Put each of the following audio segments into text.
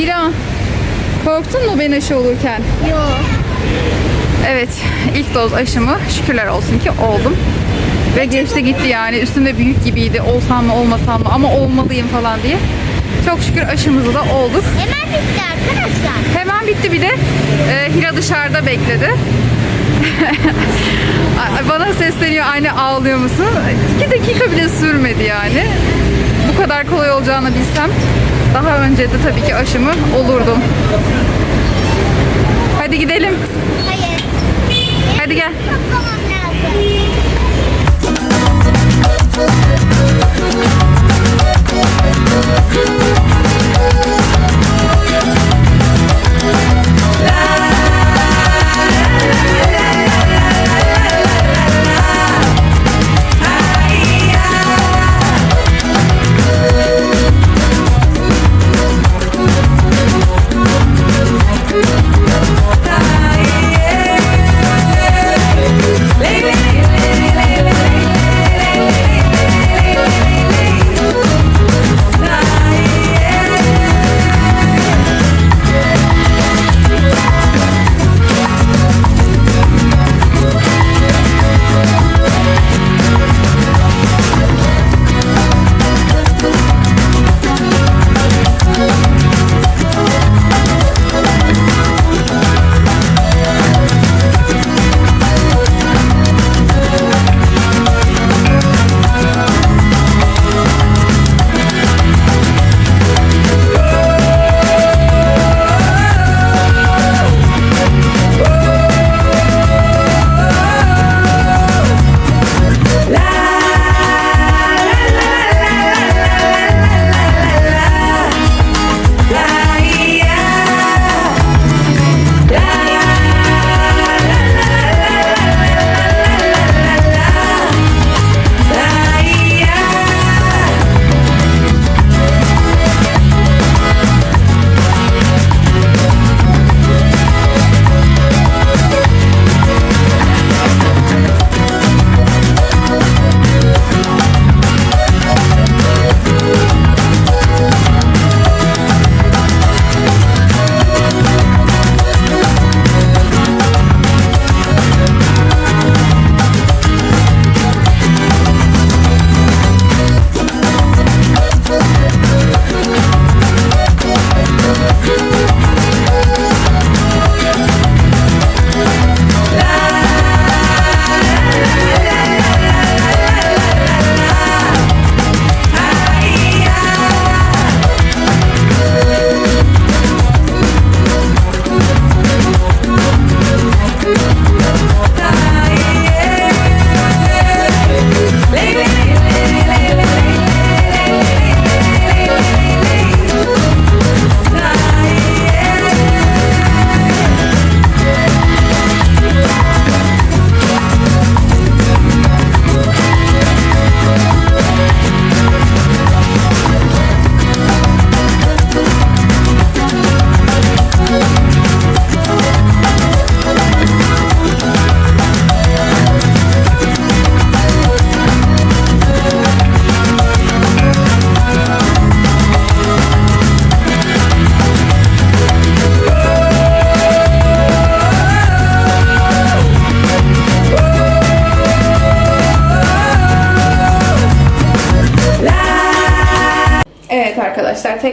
Hira, korktun mu ben aşı olurken? Yok. Evet, ilk doz aşımı şükürler olsun ki oldum. Ve geçti gitti yani üstümde büyük gibiydi olsam mı olmasam mı ama olmalıyım falan diye. Çok şükür aşımızı da olduk. Hemen bitti arkadaşlar. Hemen bitti bir de e, Hira dışarıda bekledi. Bana sesleniyor anne ağlıyor musun? İki dakika bile sürmedi yani. Bu kadar kolay olacağını bilsem daha önce de tabii ki aşımı olurdum. Hadi gidelim. Hayır. Hadi gel. Toplamam lazım.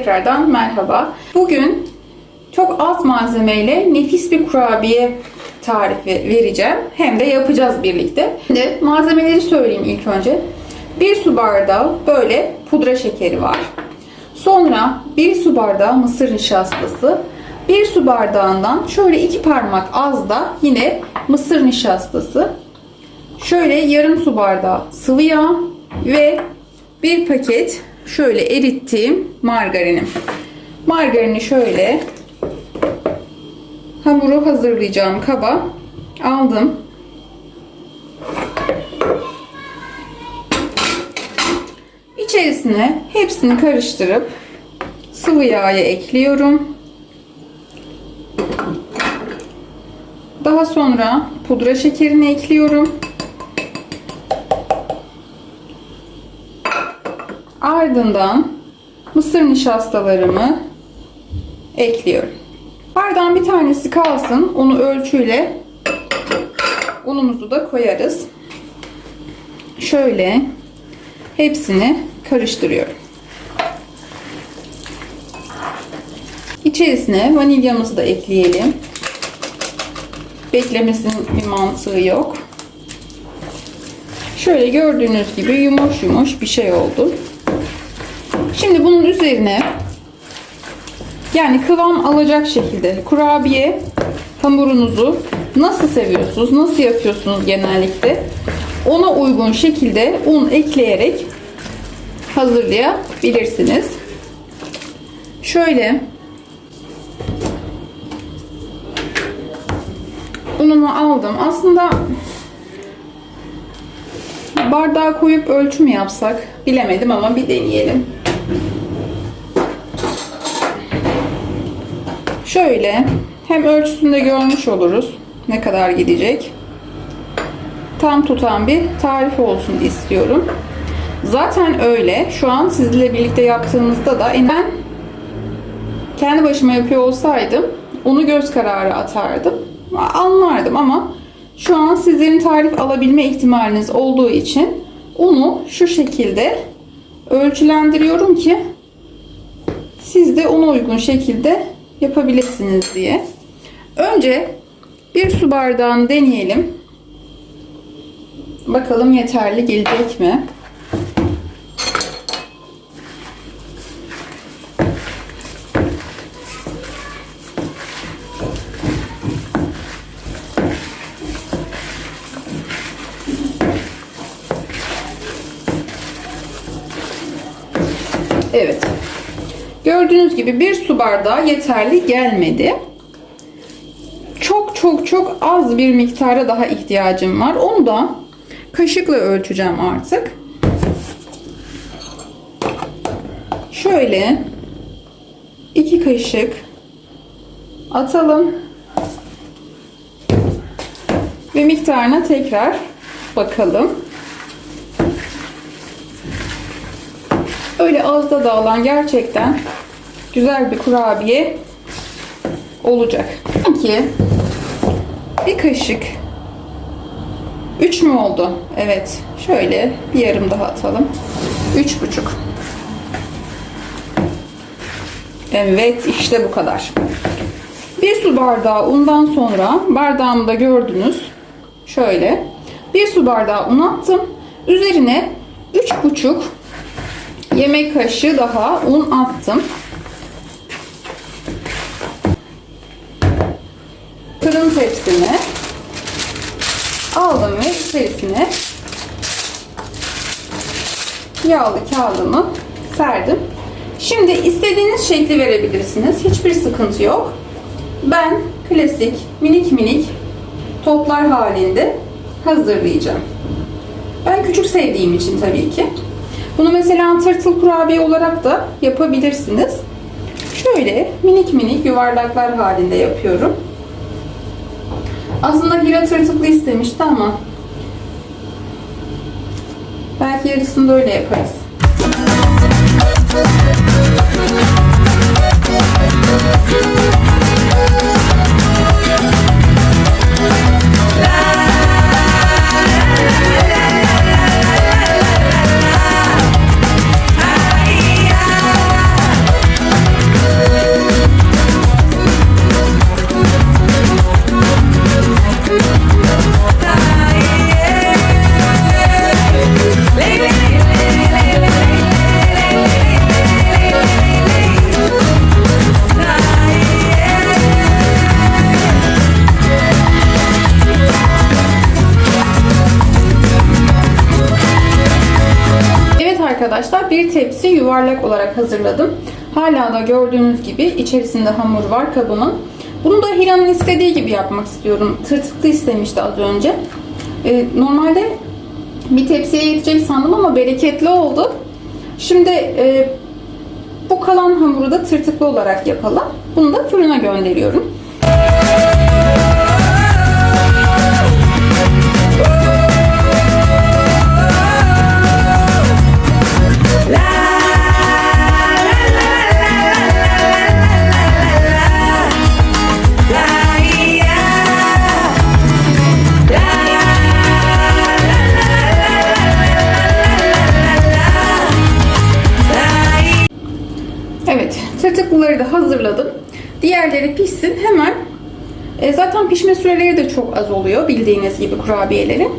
Tekrardan merhaba. Bugün çok az malzemeyle nefis bir kurabiye tarifi vereceğim. Hem de yapacağız birlikte. Şimdi malzemeleri söyleyeyim ilk önce. Bir su bardağı böyle pudra şekeri var. Sonra bir su bardağı mısır nişastası. Bir su bardağından şöyle iki parmak az da yine mısır nişastası. Şöyle yarım su bardağı sıvı yağ ve bir paket şöyle erittiğim margarinim. Margarini şöyle hamuru hazırlayacağım kaba aldım. İçerisine hepsini karıştırıp sıvı yağı ekliyorum. Daha sonra pudra şekerini ekliyorum. Ardından mısır nişastalarımı ekliyorum. Bardağın bir tanesi kalsın. Onu ölçüyle unumuzu da koyarız. Şöyle hepsini karıştırıyorum. İçerisine vanilyamızı da ekleyelim. Beklemesinin bir mantığı yok. Şöyle gördüğünüz gibi yumuş yumuş bir şey oldu. Şimdi bunun üzerine yani kıvam alacak şekilde kurabiye hamurunuzu nasıl seviyorsunuz, nasıl yapıyorsunuz genellikle ona uygun şekilde un ekleyerek hazırlayabilirsiniz. Şöyle unumu aldım. Aslında bardağa koyup ölçü mü yapsak bilemedim ama bir deneyelim. Şöyle hem ölçüsünde görmüş oluruz ne kadar gidecek. Tam tutan bir tarif olsun istiyorum. Zaten öyle. Şu an sizinle birlikte yaptığımızda da en ben kendi başıma yapıyor olsaydım onu göz kararı atardım. Anlardım ama şu an sizlerin tarif alabilme ihtimaliniz olduğu için unu şu şekilde ölçülendiriyorum ki siz de ona uygun şekilde yapabilirsiniz diye. Önce bir su bardağını deneyelim. Bakalım yeterli gelecek mi? Evet. Gördüğünüz gibi bir su bardağı yeterli gelmedi. Çok çok çok az bir miktara daha ihtiyacım var. Onu da kaşıkla ölçeceğim artık. Şöyle iki kaşık atalım. Ve miktarına tekrar bakalım. Öyle ağızda dağılan gerçekten güzel bir kurabiye olacak. Sanki bir kaşık 3 mü oldu? Evet. Şöyle bir yarım daha atalım. 3,5 Evet işte bu kadar. Bir su bardağı undan sonra bardağımda gördünüz. Şöyle bir su bardağı un attım. Üzerine 3,5 yemek kaşığı daha un attım. Fırın tepsimi aldım ve içerisine yağlı kağıdımı serdim. Şimdi istediğiniz şekli verebilirsiniz. Hiçbir sıkıntı yok. Ben klasik minik minik toplar halinde hazırlayacağım. Ben küçük sevdiğim için tabii ki. Bunu mesela tırtıl kurabiye olarak da yapabilirsiniz. Şöyle minik minik yuvarlaklar halinde yapıyorum. Aslında Hira tırtıklı istemişti ama belki yarısını da öyle yaparız. Arkadaşlar bir tepsi yuvarlak olarak hazırladım. Hala da gördüğünüz gibi içerisinde hamur var kabımın. Bunu da Hira'nın istediği gibi yapmak istiyorum. Tırtıklı istemişti az önce. Ee, normalde bir tepsiye yetecek sandım ama bereketli oldu. Şimdi e, bu kalan hamuru da tırtıklı olarak yapalım. Bunu da fırına gönderiyorum. Hazırladım. Diğerleri pişsin. Hemen e, zaten pişme süreleri de çok az oluyor bildiğiniz gibi kurabiyelerin.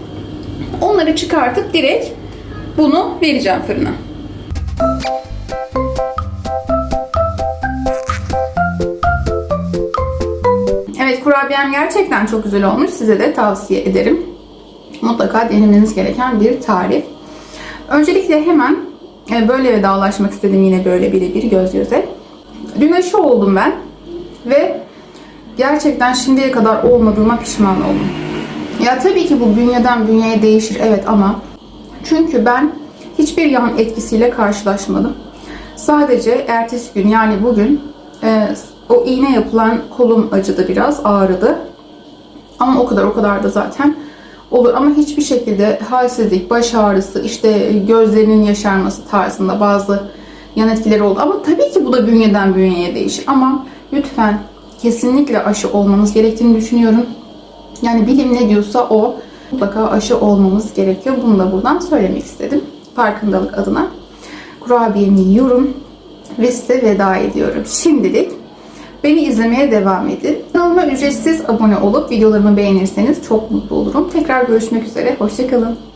Onları çıkartıp direkt bunu vereceğim fırına. Evet kurabiyem gerçekten çok güzel olmuş. Size de tavsiye ederim. Mutlaka denemeniz gereken bir tarif. Öncelikle hemen e, böyle vedalaşmak istedim yine böyle birebir göz göze. Dün oldum ben ve gerçekten şimdiye kadar olmadığıma pişman oldum. Ya tabii ki bu bünyeden bünyeye değişir evet ama çünkü ben hiçbir yan etkisiyle karşılaşmadım. Sadece ertesi gün yani bugün e, o iğne yapılan kolum acıdı biraz ağrıdı. Ama o kadar o kadar da zaten olur. Ama hiçbir şekilde halsizlik, baş ağrısı, işte gözlerinin yaşarması tarzında bazı yan etkileri oldu. Ama tabii ki bu da bünyeden bünyeye değişir. Ama lütfen kesinlikle aşı olmanız gerektiğini düşünüyorum. Yani bilim ne diyorsa o. Mutlaka aşı olmamız gerekiyor. Bunu da buradan söylemek istedim. Farkındalık adına. Kurabiyemi yiyorum ve size veda ediyorum. Şimdilik beni izlemeye devam edin. Kanalıma ücretsiz abone olup videolarımı beğenirseniz çok mutlu olurum. Tekrar görüşmek üzere. Hoşçakalın.